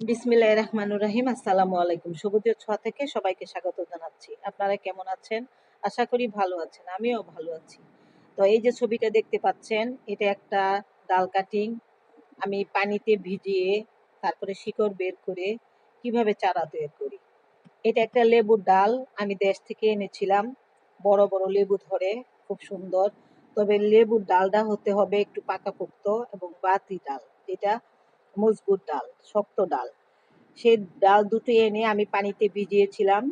বিসমিল্লাহ রহমানুর রহিম। আসসালামু আলাইকুম ছোঁয়া থেকে সবাইকে স্বাগত জানাচ্ছি। আপনারা কেমন আছেন? আশা করি ভালো আছেন। আমিও ভালো আছি। তো এই যে ছবিটা দেখতে পাচ্ছেন, এটা একটা ডাল কাটিং। আমি পানিতে ভিজিয়ে তারপরে শিকড় বের করে কীভাবে চারা তৈরি করি। এটা একটা লেবুর ডাল। আমি দেশ থেকে এনেছিলাম। বড় বড় লেবু ধরে। খুব সুন্দর। তবে লেবুর ডালটা হতে হবে একটু পাকাপোক্ত এবং বাতি ডাল। এটা মজবুত ডাল, শক্ত ডাল। সেই ডাল দুটো এনে আমি পানিতে ভিজিয়েছিলাম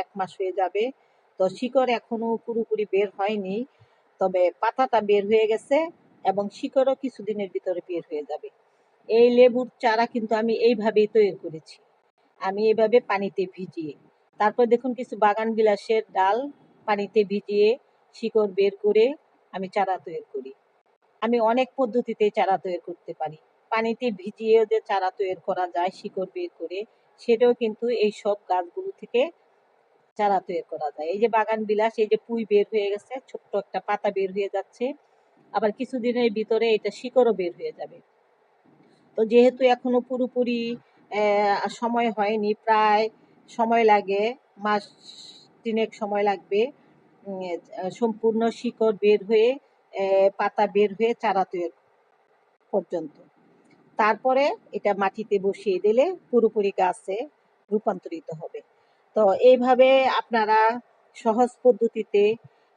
এক মাস হয়ে যাবে। তো শিকড় এখনও পুরোপুরি বের হয়নি, তবে পাতাটা বের হয়ে গেছে এবং শিকড়ও কিছুদিনের ভিতরে বের হয়ে যাবে। এই লেবুর চারা কিন্তু আমি এইভাবেই তৈরি করেছি। আমি এভাবে পানিতে ভিজিয়ে, তারপর দেখুন কিছু বাগান বিলাসের ডাল পানিতে ভিজিয়ে শিকড় বের করে আমি চারা তৈরি করি। আমি অনেক পদ্ধতিতে চারা তৈরি করতে পারি। পানিতে ভিজিয়েও যে চারা তৈরি করা যায়, শিকড় বের করে, সেটাও কিন্তু এই সব গাছগুলো থেকে চারা তৈরি করা যায়। এই যে বাগান বিলাস, এই যে পুঁই বের হয়ে গেছে, ছোট্ট একটা পাতা বের হয়ে যাচ্ছে, আবার কিছুদিনের ভিতরে এটা শিকড়ও বের হয়ে যাবে। তো যেহেতু এখনও পুরোপুরি সময় হয়নি, প্রায় সময় লাগে, মাস তিনেক সময় লাগবে সম্পূর্ণ শিকড় বের হয়ে পাতা বের হয়ে চারা তৈরি পর্যন্ত। তারপরে এটা মাটিতে বসিয়ে দিলে পুরোপুরি গাছে রূপান্তরিত হবে। তো এইভাবে আপনারা সহজ পদ্ধতিতে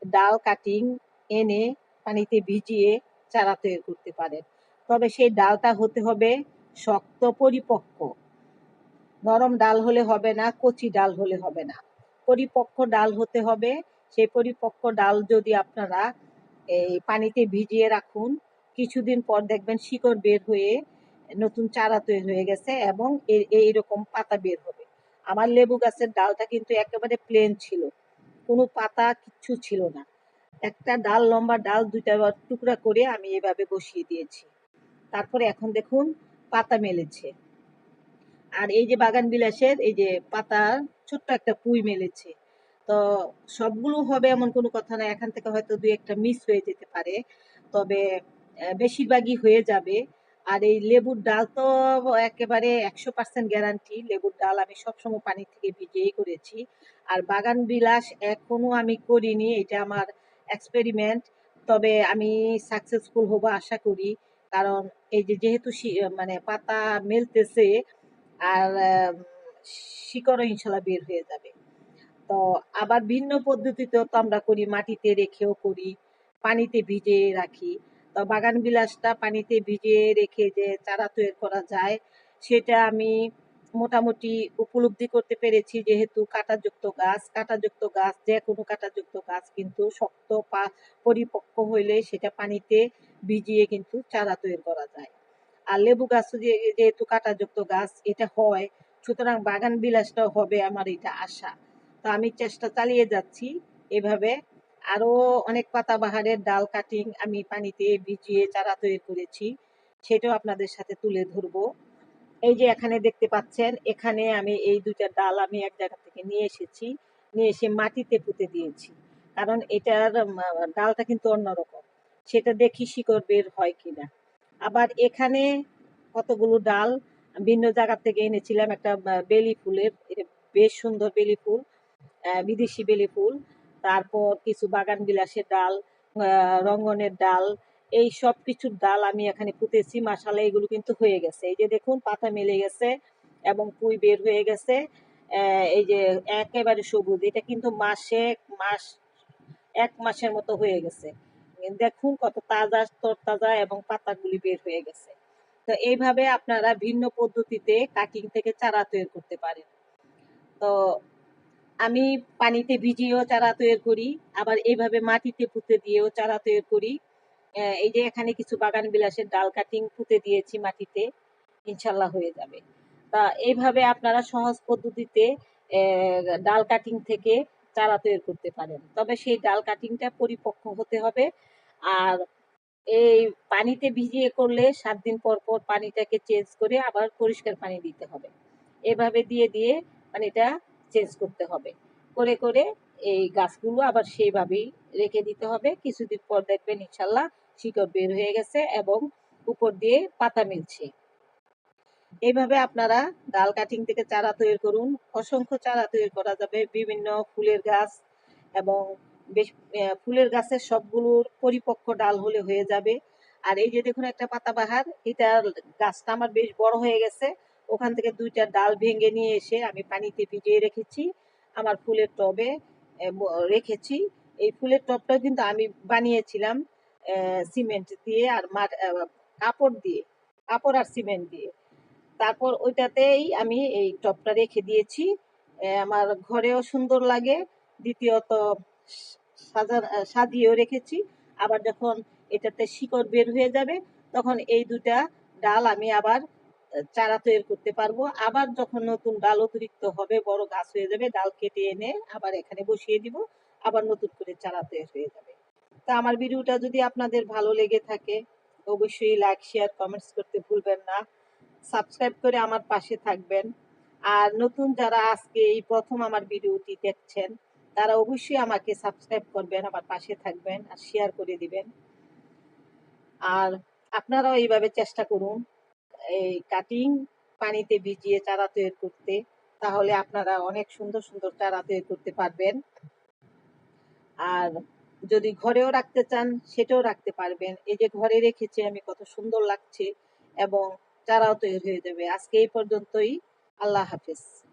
ডাল কাটিং এনে পানিতে ভিজিয়ে চারা তৈরি করতে পারেন। তবে সেই ডালটা হতে হবে শক্ত পরিপক্ক। নরম ডাল হলে হবে না, কচি ডাল হলে হবে না। পরিপক্ক ডাল হতে হবে। সেই পরিপক্ক ডাল যদি আপনারা এই পানিতে ভিজিয়ে রাখুন, কিছুদিন পর দেখবেন শিকড় বের হয়ে নতুন চারা তৈরি হয়ে গেছে এবং এইরকম পাতা বের হবে। আমার লেবু গাছের ডালটা কিন্তু একেবারে প্লেন ছিল। কোনো পাতা কিচ্ছু ছিল না। একটা ডাল, লম্বা ডাল দুইটা টুকরা করে আমি এভাবে বসিয়ে দিয়েছি। তারপরে এখন দেখুন পাতা মেলেছে। আর এই যে বাগান বিলাসের এই যে পাতা, ছোট্ট একটা পুঁই মেলেছে। তো সবগুলো হবে এমন কোনো কথা না, এখান থেকে হয়তো দুই একটা মিস হয়ে যেতে পারে। তবে বেশিরভাগই হয়ে যাবে। আর এই লেবুর ডাল তো একেবারে একশো পার্সেন্ট গ্যারান্টি লেবুর ডাল আমি সবসময় পানি থেকে ভিজিয়েই করেছি। আর বাগান বিলাস এখনও আমি করিনি এটা আমার এক্সপেরিমেন্ট তবে আমি সাকসেসফুল হব আশা করি। কারণ এই যে যেহেতু মানে পাতা মেলতেছে আর আম, শিকড়ও ইনশাল্লাহ বের হয়ে যাবে। তো আবার ভিন্ন পদ্ধতিতেও তো আমরা করি মাটিতে রেখেও করি পানিতে ভিজিয়ে রাখি। বাগান বিলাসটা পানিতে ভিজিয়ে রেখে যে চারা তৈরি করা যায়, সেটা আমি মোটামুটি উপলব্ধি করতে পেরেছি যেহেতু কাঁটাযুক্ত গাছ। কাঁটাযুক্ত গাছ, যে কোনো কাঁটাযুক্ত গাছ কিন্তু শক্ত পরিপক্ক হইলে সেটা পানিতে ভিজিয়ে কিন্তু চারা তৈরি করা যায়। আর লেবু গাছ যেহেতু কাঁটাযুক্ত গাছ, এটা হয়, সুতরাং বাগান বিলাসটাও হবে আমার এটা আশা। তো আমি চেষ্টা চালিয়ে যাচ্ছি এভাবে আরও অনেক পাতাবাহারের ডাল কাটিং আমি পানিতে ভিজিয়ে চারা তৈরি করেছি, সেটাও আপনাদের সাথে তুলে ধরবো। এই যে এখানে দেখতে পাচ্ছেন, এখানে আমি এই দুইটা ডাল আমি এক জায়গা থেকে নিয়ে এসেছি, নিয়ে এসে মাটিতে পুঁতে দিয়েছি। কারণ এটার ডালটা কিন্তু অন্যরকম, সেটা দেখি শিকড় বের হয় কিনা। আবার এখানে কতগুলো ডাল, ভিন্ন জায়গা থেকে এনেছিলাম একটা বেলি ফুলের বেশ সুন্দর বেলি ফুল বিদেশি বেলি ফুল। তারপর কিছু বাগান বিলাসের ডাল রঙ্গনের ডাল, এই সব কিছুর ডাল আমি এখানে পুঁতেছি মাসালা এগুলো কিন্তু হয়ে গেছে। এই যে দেখুন, পাতা মেলে গেছে এবং পুঁই বের হয়ে গেছে। এই যে একেবারে সবুজ, এটা কিন্তু মাসে মাস, এক মাসের মতো হয়ে গেছে। দেখুন কত তাজা, তরতাজা এবং পাতাগুলি বের হয়ে গেছে। তো এইভাবে আপনারা ভিন্ন পদ্ধতিতে কাটিং থেকে চারা তৈরি করতে পারেন। তো আমি পানিতে ভিজিয়েও চারা তৈরি করি, আবার এইভাবে মাটিতে পুঁতে দিয়েও চারা তৈরি করি। এই যে এখানে কিছু বাগান বিলাসের ডাল কাটিং পুঁতে দিয়েছি মাটিতে, ইনশাল্লাহ হয়ে যাবে। তা এইভাবে আপনারা সহজ পদ্ধতিতে ডাল কাটিং থেকে চারা তৈরি করতে পারেন। তবে সেই ডাল কাটিংটা পরিপক্ক হতে হবে। আর এই পানিতে ভিজিয়ে করলে সাত দিন পর পর পানিটাকে চেঞ্জ করে আবার পরিষ্কার পানি দিতে হবে। এভাবে দিয়ে দিয়ে পানিটা চেঞ্জ করতে হবে। করে করে এই গাছগুলো আবার সেইভাবেই রেখে দিতে হবে। কিছুদিন পর দেখবেন ইনশাল্লাহ শিকড় বের হয়ে গেছে এবং উপর দিয়ে পাতা মিলছে। এইভাবে আপনারা ডাল কাটিং থেকে চারা তৈরি করুন। অসংখ্য চারা তৈরি করা যাবে। বিভিন্ন ফুলের গাছ এবং বেশ ফুলের গাছের সবগুলোর পরিপক্ক ডাল হলে হয়ে যাবে। আর এই যে দেখুন একটা পাতাবাহার এটা গাছটা আমার বেশ বড় হয়ে গেছে। ওখান থেকে দুইটা ডাল ভেঙে নিয়ে এসে আমি পানিতে ভিজিয়ে রেখেছি, আমার ফুলের টবে রেখেছি। এই ফুলের টবটা কিন্তু আমি বানিয়েছিলাম সিমেন্ট দিয়ে আর কাপড় দিয়ে, কাপড় আর সিমেন্ট দিয়ে। তারপর ওইটাতেই আমি এই টবটা রেখে দিয়েছি। আমার ঘরেও সুন্দর লাগে, দ্বিতীয়ত সাজা সাজিয়েও রেখেছি। আবার যখন এটাতে শিকড় বের হয়ে যাবে, তখন এই দুটা ডাল আমি আবার চারা তৈরি করতে পারব। আবার যখন নতুন ডাল অতিরিক্ত হবে, বড় গাছ হয়ে যাবে, ডাল কেটে এনে আবার এখানে বসিয়ে দিব, আবার নতুন করে চারা তৈরি হয়ে যাবে। তা আমার ভিডিওটা যদি আপনাদের ভালো লেগে থাকে, অবশ্যই লাইক শেয়ার কমেন্টস করতে ভুলবেন না। সাবস্ক্রাইব করে আমার পাশে থাকবেন। আর নতুন যারা আজকে এই প্রথম আমার ভিডিওটি দেখছেন, তারা অবশ্যই আমাকে সাবস্ক্রাইব করবেন, আমার পাশে থাকবেন আর শেয়ার করে দিবেন। আর আপনারাও এইভাবে চেষ্টা করুন। এই কাটিং পানিতে ভিজিয়ে চারা তৈরি করতে, তাহলে আপনারা অনেক সুন্দর সুন্দর চারা তৈরি করতে পারবেন। আর যদি ঘরেও রাখতে চান, সেটাও রাখতে পারবেন। এই যে ঘরে রেখেছি আমি, কত সুন্দর লাগছে এবং চারাও তৈরি হয়ে যাবে। আজকে এই পর্যন্তই। আল্লাহ হাফেজ।